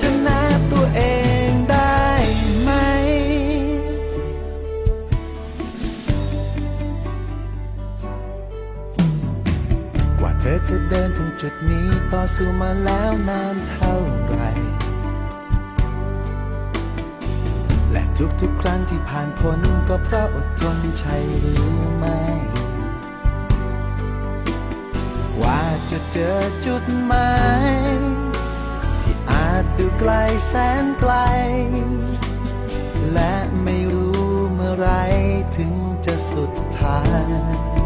ชนะตัวเองได้ไหม กว่าเธอจะเดินถึงจุดนี้ต่อสู้มาแล้วนานเท่าไหรและทุกๆครั้งที่ผ่านพ้นก็เพราะอดทนใช่หรือไม่ กว่าจะเจอจุดหมาย ไกลแสนไกล และไม่รู้เมื่อไรถึงจะสุดทาง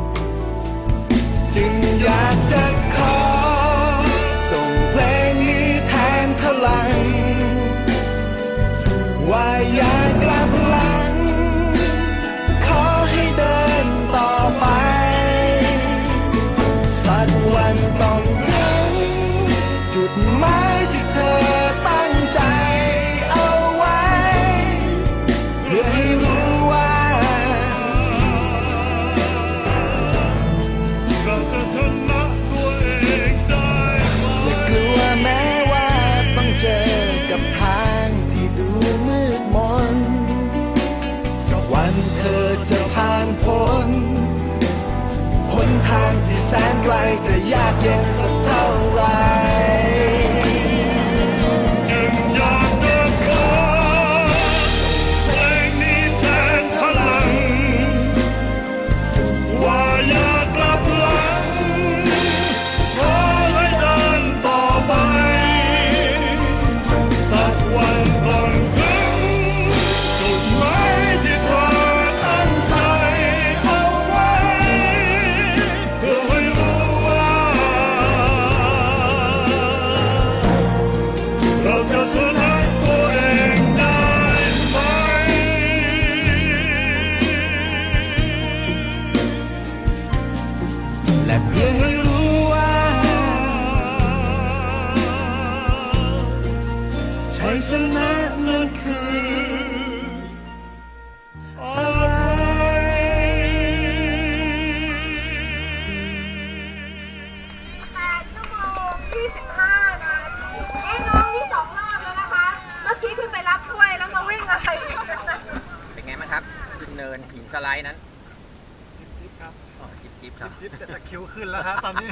เพียงให้รู้ว่า ชัยชนะนั้นคืออะไร8ชั่วโมง25นาทีเอ๊ะน้องนี่สองรอบแล้วนะคะ เมื่อกี้ขึ้นไปรับถ้วยแล้วมาวิ่งอะไรอีก เป็นไงบ้างครับขึ้นเนินหินสไลด์นั้น จิ๊บครับ อ๋อจิ๊บ จิ๊บครับ จิ๊บแต่ตะคริวขึ้นแล้วครับตอนนี้